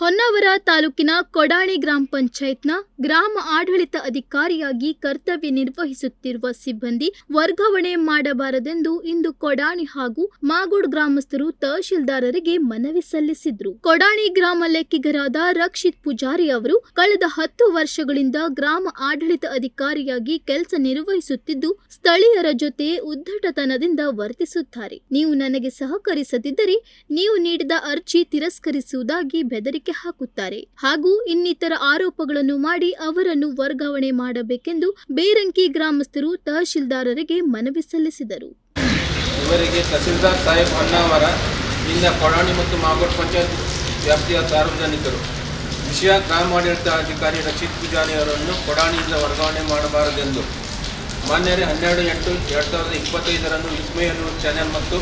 ಹೊನ್ನಾವರ ತಾಲೂಕಿನ ಕೊಡಾಣಿ ಗ್ರಾಮ ಪಂಚಾಯತ್ನ ಗ್ರಾಮ ಆಡಳಿತ ಅಧಿಕಾರಿಯಾಗಿ ಕರ್ತವ್ಯ ನಿರ್ವಹಿಸುತ್ತಿರುವ ಸಿಬ್ಬಂದಿ ವರ್ಗಾವಣೆ ಮಾಡಬಾರದೆಂದು ಇಂದು ಕೊಡಾಣಿ ಹಾಗೂ ಮಾಗೋಡ್ ಗ್ರಾಮಸ್ಥರು ತಹಶೀಲ್ದಾರರಿಗೆ ಮನವಿ ಸಲ್ಲಿಸಿದ್ರು. ಕೊಡಾಣಿ ಗ್ರಾಮ ಲೆಕ್ಕಿಗರಾದ ರಕ್ಷಿತ್ ಪೂಜಾರಿ ಅವರು ಕಳೆದ ಹತ್ತು ವರ್ಷಗಳಿಂದ ಗ್ರಾಮ ಆಡಳಿತ ಅಧಿಕಾರಿಯಾಗಿ ಕೆಲಸ ನಿರ್ವಹಿಸುತ್ತಿದ್ದು, ಸ್ಥಳೀಯರ ಜೊತೆ ಉದ್ದಟತನದಿಂದ ವರ್ತಿಸುತ್ತಾರೆ. ನೀವು ನನಗೆ ಸಹಕರಿಸದಿದ್ದರೆ, ನೀವು ನೀಡಿದ ಅರ್ಜಿ ತಿರಸ್ಕರಿಸುವುದಾಗಿ ಬೆದರಿಕೆ ಹಾಕುತ್ತಾರೆ. ಹಾಗೂ ಇನ್ನಿತರ ಆರೋಪಗಳನ್ನು ಮಾಡಿ ಅವರನ್ನು ವರ್ಗಾವಣೆ ಮಾಡಬೇಕೆಂದು ಬೇರಂಕಿ ಗ್ರಾಮಸ್ಥರು ತಹಶೀಲ್ದಾರರಿಗೆ ಮನವಿ ಸಲ್ಲಿಸಿದರು. ಇವರಿಗೆ ತಹಸೀಲ್ದಾರ್ ಸಾಹೇಬ್ ಅಣ್ಣಾವರ ಇಂದ ಕೊಡಾಣಿ ಮತ್ತು ಮಾಗೋಡ್ ಪಂಚಾಯತ್ ವ್ಯಾಪ್ತಿಯ ಸಾರ್ವಜನಿಕರು ವಿಷಯ ಗ್ರಾಮಾಡಳಿತ ಅಧಿಕಾರಿ ರಕ್ಷಿತ್ ಪೂಜಾರಿ ಅವರನ್ನು ಕೊಡಾಣಿಯಿಂದ ವರ್ಗಾವಣೆ ಮಾಡಬಾರದೆಂದು. ಮಾನ್ಯರೇ, ಹನ್ನೆರಡು ಎಂಟು ಎರಡು ಸಾವಿರದ ಇಪ್ಪತ್ತೈದರಂದು ವಿಸ್ಮಯ ಚಾನೆಲ್ ಮತ್ತು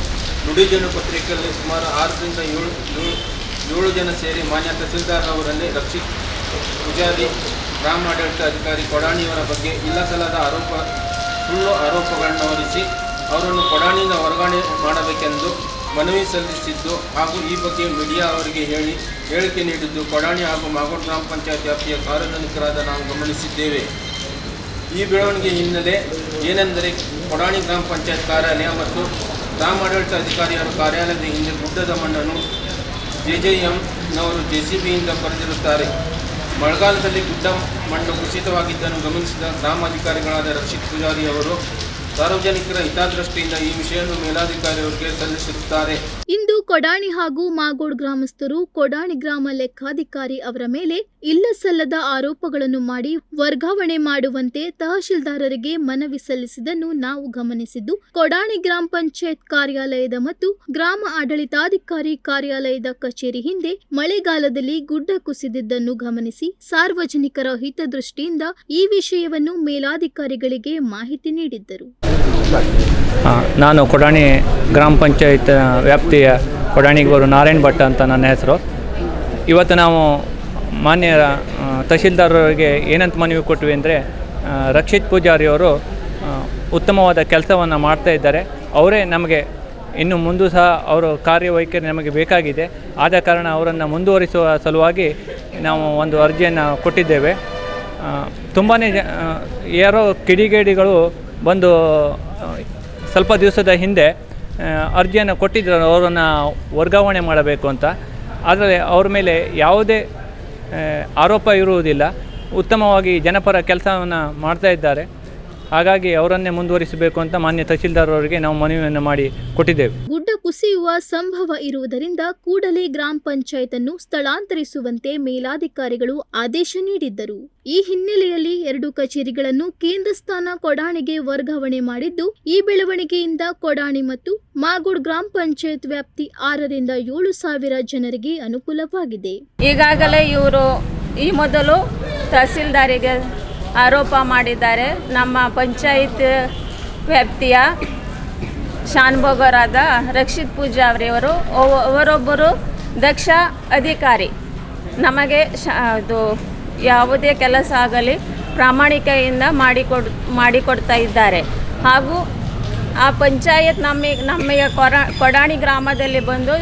ನುಡಿಜನು ಪತ್ರಿಕೆಯಲ್ಲಿ ಸುಮಾರು ಆರರಿಂದ ಏಳು ಏಳು ಏಳು ಜನ ಸೇರಿ ಮಾನ್ಯ ತಹಸೀಲ್ದಾರ್ ಅವರಲ್ಲಿ ರಕ್ಷಿತ್ ಪೂಜಾರಿ, ಗ್ರಾಮಾಡಳಿತ ಅಧಿಕಾರಿ ಕೊಡಾಣಿಯವರ ಬಗ್ಗೆ ಇಲ್ಲಸಲ್ಲದ ಆರೋಪ, ಸುಳ್ಳು ಆರೋಪಗಳನ್ನು ಹೊರಿಸಿ ಅವರನ್ನು ಕೊಡಾಣಿಯಿಂದ ವರ್ಗಾವಣೆ ಮಾಡಬೇಕೆಂದು ಮನವಿ ಸಲ್ಲಿಸಿದ್ದು ಹಾಗೂ ಈ ಬಗ್ಗೆ ಮೀಡಿಯಾ ಅವರಿಗೆ ಹೇಳಿ ಹೇಳಿಕೆ ನೀಡಿದ್ದು ಕೊಡಾಣಿ ಹಾಗೂ ಮಾಗೋಡ್ ಗ್ರಾಮ ಪಂಚಾಯತ್ ವ್ಯಾಪ್ತಿಯ ಸಾರ್ವಜನಿಕರಾದ ನಾವು ಗಮನಿಸಿದ್ದೇವೆ. ಈ ಬೆಳವಣಿಗೆ ಹಿನ್ನೆಲೆ ಏನೆಂದರೆ ಕೊಡಾಣಿ ಗ್ರಾಮ ಪಂಚಾಯತ್ ಕಾರ್ಯಾಲಯ ಮತ್ತು ಗ್ರಾಮಾಡಳಿತ ಅಧಿಕಾರಿಯವರ ಕಾರ್ಯಾಲಯದ ಹಿಂದೆ ಗುಡ್ಡದ ಮಣ್ಣನ್ನು ಜೆ ಜೆ ಎಂನವರು ಜೆ ಸಿ ಬಿಯಿಂದ ಪಡೆದಿರುತ್ತಾರೆ ಮಳೆಗಾಲದಲ್ಲಿ ಗುಡ್ಡ ಮಣ್ಣು ಕುಸಿತವಾಗಿದ್ದನ್ನು ಗಮನಿಸಿದ ಗ್ರಾಮಾಧಿಕಾರಿಗಳಾದ ರಕ್ಷಿತ್ ಪೂಜಾರಿ ಅವರು ಸಾರ್ವಜನಿಕರ ಹಿತದೃಷ್ಟಿಯಿಂದ ಈ ವಿಷಯವನ್ನು ಮೇಲಾಧಿಕಾರಿಯವರಿಗೆ ಸಲ್ಲಿಸುತ್ತಾರೆ. ಇಂದು ಕೊಡಾಣಿ ಹಾಗೂ ಮಾಗೋಡ್ ಗ್ರಾಮಸ್ಥರು ಕೊಡಾಣಿ ಗ್ರಾಮ ಲೆಕ್ಕಾಧಿಕಾರಿ ಅವರ ಮೇಲೆ ಇಲ್ಲಸಲ್ಲದ ಆರೋಪಗಳನ್ನು ಮಾಡಿ ವರ್ಗಾವಣೆ ಮಾಡುವಂತೆ ತಹಶೀಲ್ದಾರರಿಗೆ ಮನವಿ ಸಲ್ಲಿಸಿದ್ದನ್ನು ನಾವು ಗಮನಿಸಿದ್ದು, ಕೊಡಾಣಿ ಗ್ರಾಮ ಪಂಚಾಯತ್ ಕಾರ್ಯಾಲಯದ ಮತ್ತು ಗ್ರಾಮ ಆಡಳಿತಾಧಿಕಾರಿ ಕಾರ್ಯಾಲಯದ ಕಚೇರಿ ಹಿಂದೆ ಮಳೆಗಾಲದಲ್ಲಿ ಗುಡ್ಡ ಕುಸಿದಿದ್ದನ್ನು ಗಮನಿಸಿ ಸಾರ್ವಜನಿಕರ ಹಿತದೃಷ್ಟಿಯಿಂದ ಈ ವಿಷಯವನ್ನು ಮೇಲಾಧಿಕಾರಿಗಳಿಗೆ ಮಾಹಿತಿ ನೀಡಿದ್ದರು. ನಾನು ಕೊಡಾಣಿ ಗ್ರಾಮ ಪಂಚಾಯತ್ ವ್ಯಾಪ್ತಿಯ ಕೊಡಾಣಿಗೆ ಬರೋ ನಾರಾಯಣ್ ಭಟ್ ಅಂತ ನನ್ನ ಹೆಸರು. ಇವತ್ತು ನಾವು ಮಾನ್ಯ ತಹಶೀಲ್ದಾರರಿಗೆ ಏನಂತ ಮನವಿ ಕೊಟ್ವಿ ಅಂದರೆ ರಕ್ಷಿತ್ ಪೂಜಾರಿ ಅವರು ಉತ್ತಮವಾದ ಕೆಲಸವನ್ನು ಮಾಡ್ತಾ ಇದ್ದಾರೆ. ಅವರೇ ನಮಗೆ ಇನ್ನು ಮುಂದೂ ಸಹ ಅವರು ಕಾರ್ಯವೈಖರಿ ನಮಗೆ ಬೇಕಾಗಿದೆ. ಆದ ಕಾರಣ ಅವರನ್ನು ಮುಂದುವರಿಸುವ ಸಲುವಾಗಿ ನಾವು ಒಂದು ಅರ್ಜಿಯನ್ನು ಕೊಟ್ಟಿದ್ದೇವೆ. ತುಂಬಾ ಜ ಯಾರೋ ಕಿಡಿಗೇಡಿಗಳು ಬಂದು ಸ್ವಲ್ಪ ದಿವಸದ ಹಿಂದೆ ಅರ್ಜಿಯನ್ನು ಕೊಟ್ಟಿದ್ದರು ಅವರನ್ನು ವರ್ಗಾವಣೆ ಮಾಡಬೇಕು ಅಂತ. ಆದರೆ ಅವ್ರ ಮೇಲೆ ಯಾವುದೇ ಆರೋಪ ಇರುವುದಿಲ್ಲ. ಉತ್ತಮವಾಗಿ ಜನಪರ ಕೆಲಸವನ್ನು ಮಾಡ್ತಾ ಇದ್ದಾರೆ. ಹಾಗಾಗಿ ಅವರನ್ನೇ ಮುಂದುವರಿಸಬೇಕು ಅಂತ ಮಾನ್ಯ ತಹಶೀಲ್ದಾರ್ ಅವರಿಗೆ ನಾವು ಮನವಿಯನ್ನು ಮಾಡಿ ಕೊಟ್ಟಿದ್ದೇವೆ. ಗುಡ್ಡ ಕುಸಿಯುವ ಸಂಭವ ಇರುವುದರಿಂದ ಕೂಡಲೇ ಗ್ರಾಮ ಪಂಚಾಯತ್ ಅನ್ನು ಸ್ಥಳಾಂತರಿಸುವಂತೆ ಮೇಲಾಧಿಕಾರಿಗಳು ಆದೇಶ ನೀಡಿದ್ದರು. ಈ ಹಿನ್ನೆಲೆಯಲ್ಲಿ ಎರಡು ಕಚೇರಿಗಳನ್ನು ಕೇಂದ್ರ ಸ್ಥಾನ ಕೊಡಾಣಿಗೆ ವರ್ಗಾವಣೆ ಮಾಡಿದ್ದು ಈ ಬೆಳವಣಿಗೆಯಿಂದ ಕೊಡಾಣಿ ಮತ್ತು ಮಾಗೋಡ್ ಗ್ರಾಮ ಪಂಚಾಯತ್ ವ್ಯಾಪ್ತಿ ಆರರಿಂದ ಏಳು ಸಾವಿರ ಜನರಿಗೆ ಅನುಕೂಲವಾಗಿದೆ. ಈಗಾಗಲೇ ಇವರು ಈ ಮೊದಲು ತಹಸೀಲ್ದಾರಿಗೆ ಆರೋಪ ಮಾಡಿದ್ದಾರೆ. ನಮ್ಮ ಪಂಚಾಯತ್ ವ್ಯಾಪ್ತಿಯ ಶಾನುಭೋಗರಾದ ರಕ್ಷಿತ್ ಪೂಜಾ ಅವರು ಅವ- ಅವರೊಬ್ಬರು ದಕ್ಷ ಅಧಿಕಾರಿ. ನಮಗೆ ಶ ಅದು ಯಾವುದೇ ಕೆಲಸ ಆಗಲಿ ಪ್ರಾಮಾಣಿಕೆಯಿಂದ ಮಾಡಿಕೊಡ್, ಮಾಡಿಕೊಡ್ತಾ ಇದ್ದಾರೆ. ಹಾಗೂ ಆ ಪಂಚಾಯತ್ ನಮಗೆ ನಮಗೆ ಕೊರ, ಕೊಡಾಣಿ ಗ್ರಾಮದಲ್ಲಿ ಬಂದು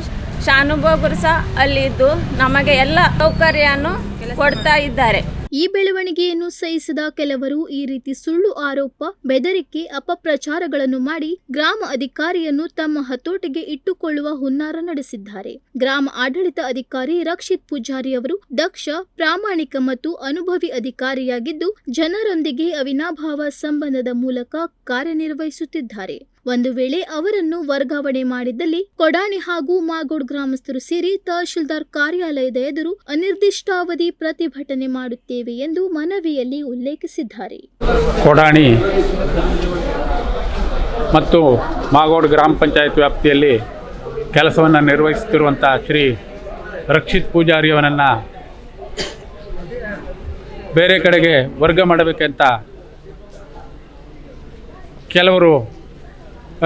ಶಾನುಭೋಗರು ಸಹ ಅಲ್ಲಿದ್ದು ನಮಗೆ ಎಲ್ಲ ಸೌಕರ್ಯವನ್ನು ಕೊಡ್ತಾ ಇದ್ದಾರೆ. ಈ ಬೆಳವಣಿಗೆಯನ್ನು ಸಹಿಸದ ಕೆಲವರು ಈ ರೀತಿ ಸುಳ್ಳು ಆರೋಪ, ಬೆದರಿಕೆ, ಅಪಪ್ರಚಾರಗಳನ್ನು ಮಾಡಿ ಗ್ರಾಮ ಅಧಿಕಾರಿಯನ್ನು ತಮ್ಮ ಹತೋಟಿಗೆ ಇಟ್ಟುಕೊಳ್ಳುವ ಹುನ್ನಾರ ನಡೆಸಿದ್ದಾರೆ. ಗ್ರಾಮ ಆಡಳಿತ ಅಧಿಕಾರಿ ರಕ್ಷಿತ್ ಪೂಜಾರಿ ಅವರು ದಕ್ಷ, ಪ್ರಾಮಾಣಿಕ ಮತ್ತು ಅನುಭವಿ ಅಧಿಕಾರಿಯಾಗಿದ್ದು, ಜನರೊಂದಿಗೆ ಅವಿನಾಭಾವ ಸಂಬಂಧದ ಮೂಲಕ ಕಾರ್ಯನಿರ್ವಹಿಸುತ್ತಿದ್ದಾರೆ. ಒಂದು ವೇಳೆ ಅವರನ್ನು ವರ್ಗಾವಣೆ ಮಾಡಿದ್ದಲ್ಲಿ ಕೊಡಾಣಿ ಹಾಗೂ ಮಾಗೋಡ್ ಗ್ರಾಮಸ್ಥರು ಸೇರಿ ತಹಶೀಲ್ದಾರ್ ಕಾರ್ಯಾಲಯದ ಎದುರು ಅನಿರ್ದಿಷ್ಟಾವಧಿ ಪ್ರತಿಭಟನೆ ಮಾಡುತ್ತೇವೆ ಎಂದು ಮನವಿಯಲ್ಲಿ ಉಲ್ಲೇಖಿಸಿದ್ದಾರೆ. ಕೊಡಾಣಿ ಮತ್ತು ಮಾಗೋಡ್ ಗ್ರಾಮ ಪಂಚಾಯತ್ ವ್ಯಾಪ್ತಿಯಲ್ಲಿ ಕೆಲಸವನ್ನು ನಿರ್ವಹಿಸುತ್ತಿರುವಂಥ ಶ್ರೀ ರಕ್ಷಿತ್ ಪೂಜಾರಿಯವನನ್ನು ಬೇರೆ ಕಡೆಗೆ ವರ್ಗ ಮಾಡಬೇಕಂತ ಕೆಲವರು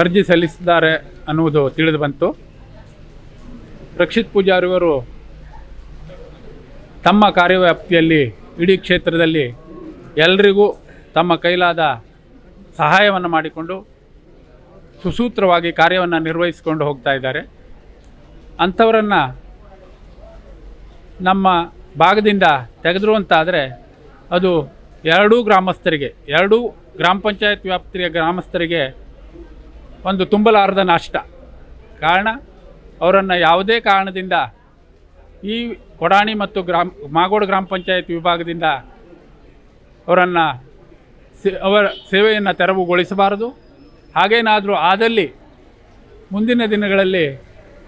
ಅರ್ಜಿ ಸಲ್ಲಿಸಿದ್ದಾರೆ ಅನ್ನುವುದು ತಿಳಿದು ಬಂತು. ರಕ್ಷಿತ್ ಪೂಜಾರಿಯವರು ತಮ್ಮ ಕಾರ್ಯವ್ಯಾಪ್ತಿಯಲ್ಲಿ ಇಡೀ ಕ್ಷೇತ್ರದಲ್ಲಿ ಎಲ್ರಿಗೂ ತಮ್ಮ ಕೈಲಾದ ಸಹಾಯವನ್ನು ಮಾಡಿಕೊಂಡು ಸುಸೂತ್ರವಾಗಿ ಕಾರ್ಯವನ್ನು ನಿರ್ವಹಿಸಿಕೊಂಡು ಹೋಗ್ತಾ ಇದ್ದಾರೆ. ಅಂಥವರನ್ನು ನಮ್ಮ ಭಾಗದಿಂದ ತೆಗೆದ್ರು ಅಂತಾದರೆ ಅದು ಎರಡೂ ಗ್ರಾಮಸ್ಥರಿಗೆ, ಎರಡೂ ಗ್ರಾಮ ಪಂಚಾಯತ್ ವ್ಯಾಪ್ತಿಯ ಗ್ರಾಮಸ್ಥರಿಗೆ ಒಂದು ತುಂಬಲಾರದ ನಷ್ಟ. ಕಾರಣ, ಅವರನ್ನು ಯಾವುದೇ ಕಾರಣದಿಂದ ಈ ಕೊಡಾಣಿ ಮತ್ತು ಗ್ರಾಮ, ಮಾಗೋಡು ಗ್ರಾಮ ಪಂಚಾಯತ್ ವಿಭಾಗದಿಂದ ಅವರನ್ನು ಅವರ ಸೇವೆಯನ್ನು ತೆರವುಗೊಳಿಸಬಾರದು. ಹಾಗೇನಾದರೂ ಆದಲ್ಲಿ ಮುಂದಿನ ದಿನಗಳಲ್ಲಿ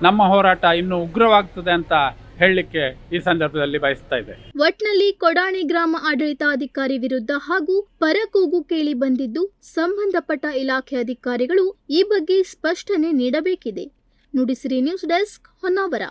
ನಮ್ಮ ಹೋರಾಟ ಇನ್ನೂ ಉಗ್ರವಾಗ್ತದೆ ಅಂತ ಹೇಳಲಿಕ್ಕೆ ಈ ಸಂದರ್ಭದಲ್ಲಿ ಬಯಸ್ತಾ ಇದೆ ಒಟ್ನಲ್ಲಿ ಕೊಡಾಣಿ ಗ್ರಾಮ ಆಡಳಿತಾಧಿಕಾರಿ ವಿರುದ್ಧ ಹಾಗೂ ಪರ ಕೂಗು ಕೇಳಿ ಬಂದಿದ್ದು, ಸಂಬಂಧಪಟ್ಟ ಇಲಾಖೆ ಅಧಿಕಾರಿಗಳು ಈ ಬಗ್ಗೆ ಸ್ಪಷ್ಟನೆ ನೀಡಬೇಕಿದೆ. Nudisiri news desk Honnavar.